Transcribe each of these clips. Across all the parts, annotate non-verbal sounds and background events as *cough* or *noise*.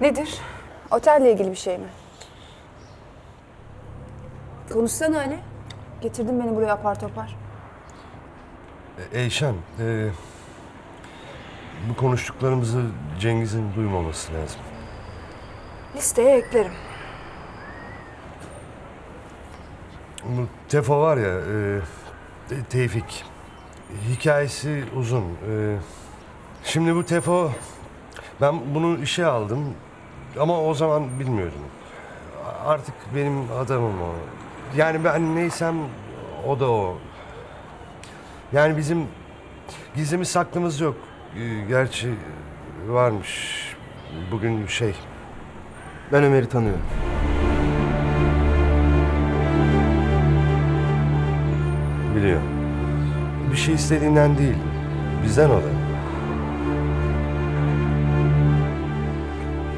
Nedir? Otelle ilgili bir şey mi? Konuşsana Ali. Getirdin beni buraya apar topar. E, Eyşan, e, bu konuştuklarımızı Cengiz'in duymaması lazım. Listeye eklerim. Bu Tefo var ya, e, Te- Tevfik. Hikayesi uzun. E, şimdi bu Tefo, ben bunu işe aldım ama o zaman bilmiyordum. Artık benim adamım o. Yani ben neysem o da o. Yani bizim gizlimiz saklımız yok. E, gerçi varmış. Bugün şey, Ben Ömer'i tanıyorum. biliyor. Bir şey istediğinden değil, bizden o da.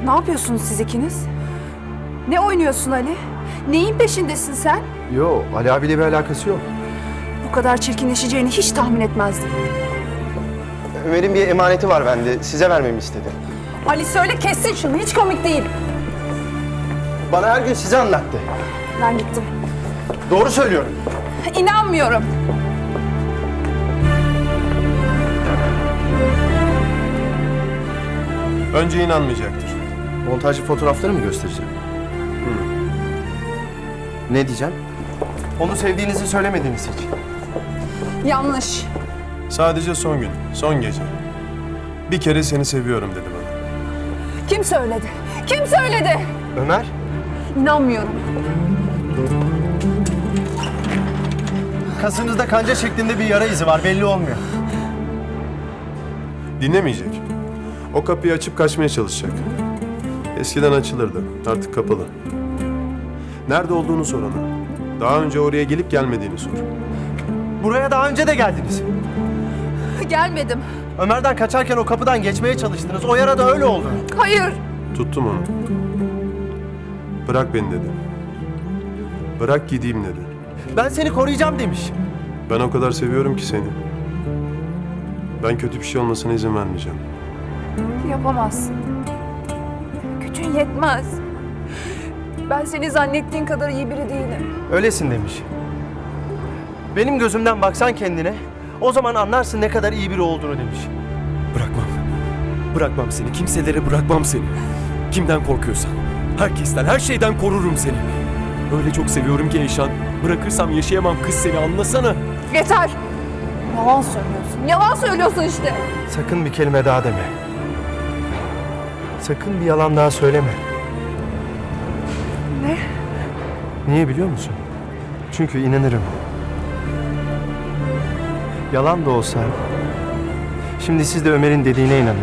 Ne yapıyorsunuz siz ikiniz? Ne oynuyorsun Ali? Neyin peşindesin sen? Yo, Ali abiyle bir alakası yok. Bu kadar çirkinleşeceğini hiç tahmin etmezdim. Ömer'in bir emaneti var bende. Size vermemi istedi. Ali söyle kessin şunu. Hiç komik değil. Bana her gün size anlattı. Ben gittim. Doğru söylüyorum. İnanmıyorum. Önce inanmayacaktır. Montajlı fotoğrafları mı göstereceğim? Ne diyeceğim? Onu sevdiğinizi söylemediniz hiç. Yanlış. Sadece son gün, son gece. Bir kere seni seviyorum dedi bana. Kim söyledi? Kim söyledi? Ömer? İnanmıyorum. Kasınızda kanca şeklinde bir yara izi var. Belli olmuyor. Dinlemeyecek. O kapıyı açıp kaçmaya çalışacak. Eskiden açılırdı, artık kapalı. Nerede olduğunu sor ona. Daha önce oraya gelip gelmediğini sor. Buraya daha önce de geldiniz. Gelmedim. Ömer'den kaçarken o kapıdan geçmeye çalıştınız. O yara da öyle oldu. Hayır. Tuttum onu. Bırak beni dedi. Bırak gideyim dedi. Ben seni koruyacağım demiş. Ben o kadar seviyorum ki seni. Ben kötü bir şey olmasına izin vermeyeceğim. Yapamazsın. Yetmez. Ben seni zannettiğin kadar iyi biri değilim. Öylesin demiş. Benim gözümden baksan kendine, o zaman anlarsın ne kadar iyi biri olduğunu demiş. Bırakmam. Bırakmam seni. Kimselere bırakmam seni. Kimden korkuyorsan. Herkesten, her şeyden korurum seni. Öyle çok seviyorum ki Eyşan. Bırakırsam yaşayamam kız seni anlasana. Yeter. Yalan söylüyorsun. Yalan söylüyorsun işte. Sakın bir kelime daha deme. Sakın bir yalan daha söyleme. Ne? Niye biliyor musun? Çünkü inanırım. Yalan da olsa şimdi siz de Ömer'in dediğine inanın.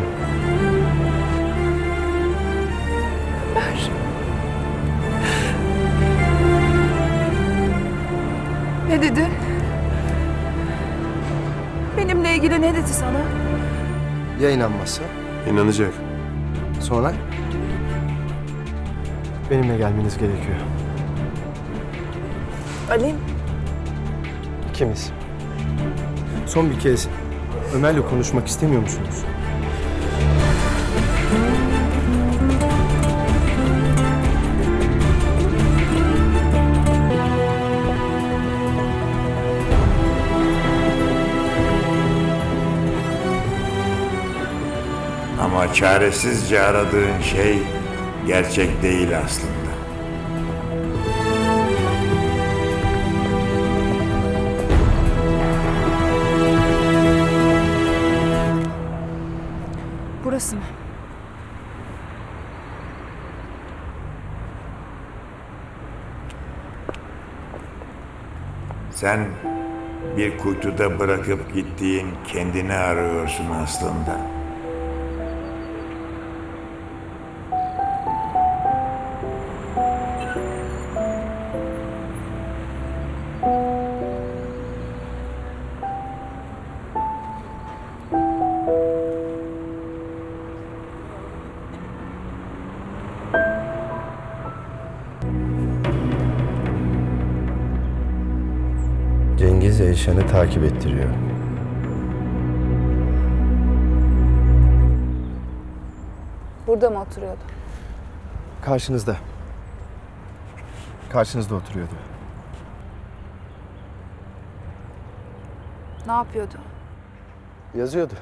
Ne dedi? Benimle ilgili ne dedi sana? Ya inanmazsa? İnanacak. Sonra? Benimle gelmeniz gerekiyor. Ali, İkimiz. Son bir kez Ömer'le konuşmak istemiyor musunuz? Ama çaresizce aradığın şey gerçek değil aslında. burası mı? Sen bir kuytuda bırakıp gittiğin kendini arıyorsun aslında. Cengiz Eyşan'ı takip ettiriyor. Burada mı oturuyordu? Karşınızda. Karşınızda oturuyordu. Ne yapıyordu? Yazıyordu.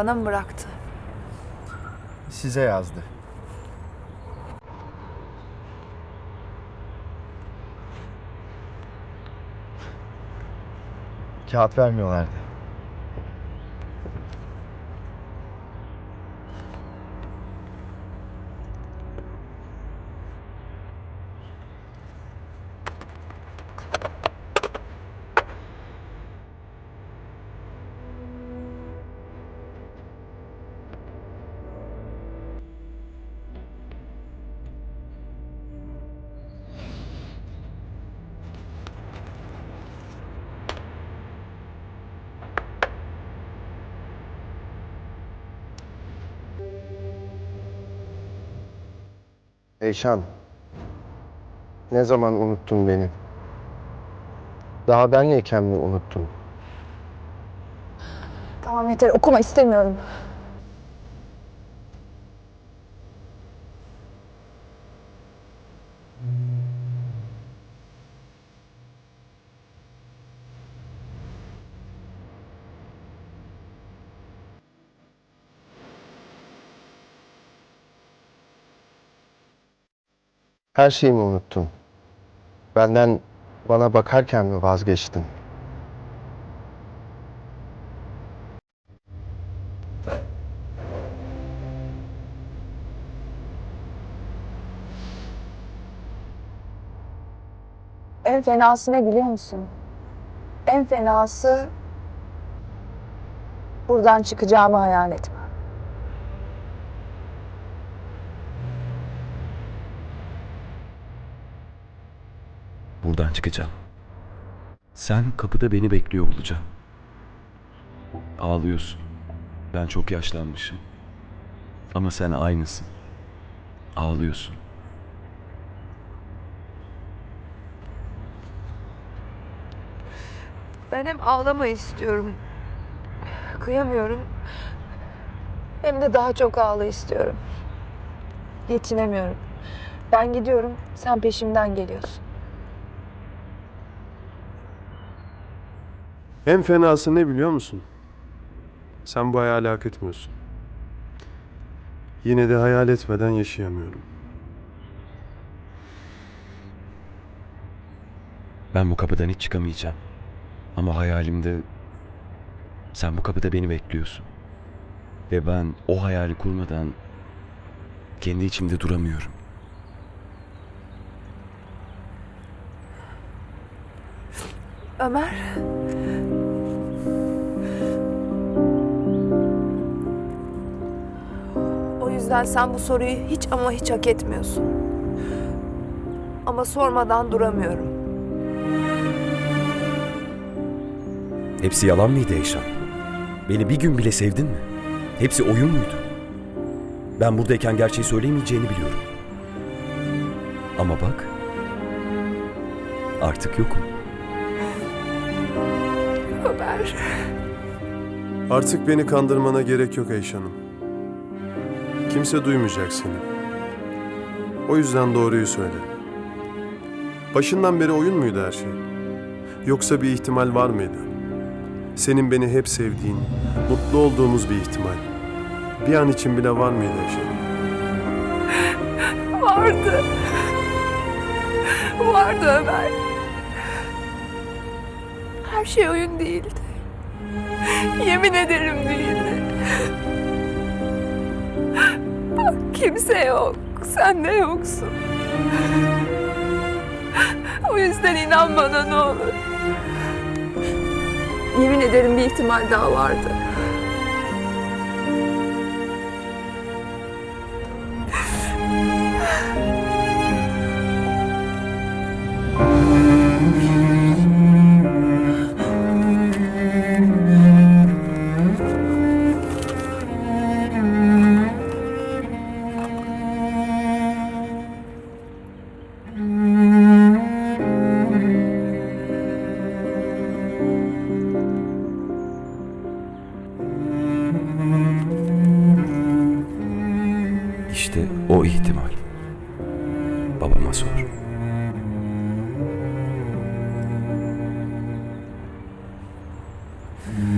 Bana mı bıraktı? Size yazdı. Kağıt vermiyorlardı. Eyşan. Ne zaman unuttun beni? Daha benleyken mi unuttun? Tamam yeter okuma istemiyorum. Her şeyi mi unuttun? Benden bana bakarken mi vazgeçtin? En fenası ne biliyor musun? En fenası buradan çıkacağımı hayal etme. Buradan çıkacağım. Sen kapıda beni bekliyor olacaksın. Ağlıyorsun. Ben çok yaşlanmışım. Ama sen aynısın. Ağlıyorsun. Ben hem ağlama istiyorum. Kıyamıyorum. Hem de daha çok ağla istiyorum. Geçinemiyorum. Ben gidiyorum, sen peşimden geliyorsun. En fenası ne biliyor musun? Sen bu hayali hak etmiyorsun. Yine de hayal etmeden yaşayamıyorum. Ben bu kapıdan hiç çıkamayacağım. Ama hayalimde sen bu kapıda beni bekliyorsun. Ve ben o hayali kurmadan kendi içimde duramıyorum. Ömer. Yüzden sen bu soruyu hiç ama hiç hak etmiyorsun. Ama sormadan duramıyorum. Hepsi yalan mıydı Eyşan? Beni bir gün bile sevdin mi? Hepsi oyun muydu? Ben buradayken gerçeği söylemeyeceğini biliyorum. Ama bak, artık yokum. Ömer. Artık beni kandırmana gerek yok Eyşan'ım. Kimse duymayacak seni. O yüzden doğruyu söyle. Başından beri oyun muydu her şey? Yoksa bir ihtimal var mıydı? Senin beni hep sevdiğin, mutlu olduğumuz bir ihtimal. Bir an için bile var mıydı Eyşan? *laughs* Vardı. Vardı Ömer. Her şey oyun değildi. Yemin ederim değildi. Kimse yok. Sen de yoksun. O yüzden inan bana ne olur. Yemin ederim bir ihtimal daha vardı.